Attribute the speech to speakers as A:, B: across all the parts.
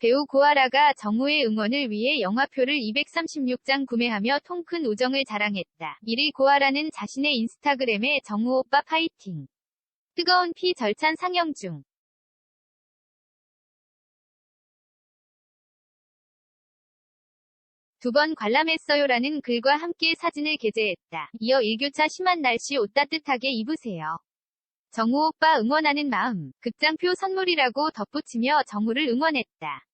A: 배우 고아라가 정우의 응원을 위해 영화표를 236장 구매하며 통큰 우정을 자랑했다. 1위 고아라는 자신의 인스타그램에 정우 오빠 파이팅. 뜨거운 피 절찬 상영 중. 두 번 관람했어요라는 글과 함께 사진을 게재했다. 이어 일교차 심한 날씨 옷 따뜻하게 입으세요. 정우 오빠 응원하는 마음, 극장표 선물이라고 덧붙이며 정우를 응원했다.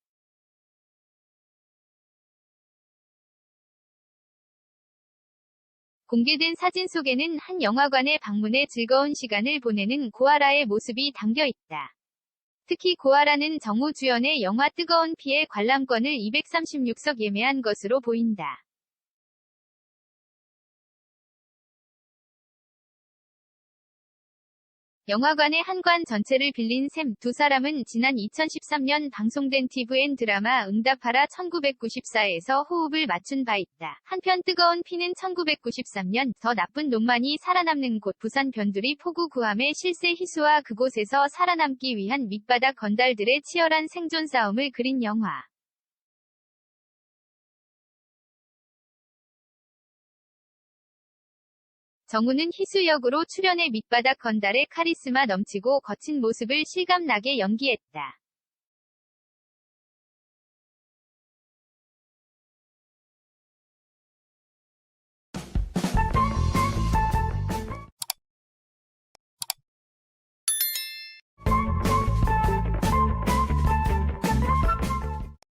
A: 공개된 사진 속에는 한 영화관에 방문해 즐거운 시간을 보내는 고아라의 모습이 담겨 있다. 특히 고아라는 정우 주연의 영화 뜨거운 피의 관람권을 236석 예매한 것으로 보인다. 영화관의 한 관 전체를 빌린 셈 두 사람은 지난 2013년 방송된 TVN 드라마 응답하라 1994에서 호흡을 맞춘 바 있다. 한편 뜨거운 피는 1993년 더 나쁜 놈만이 살아남는 곳 부산 변두리 포구 구함의 실세 희수와 그곳에서 살아남기 위한 밑바닥 건달들의 치열한 생존 싸움을 그린 영화. 정우는 희수 역으로 출연해 밑바닥 건달의 카리스마 넘치고 거친 모습을 실감나게 연기했다.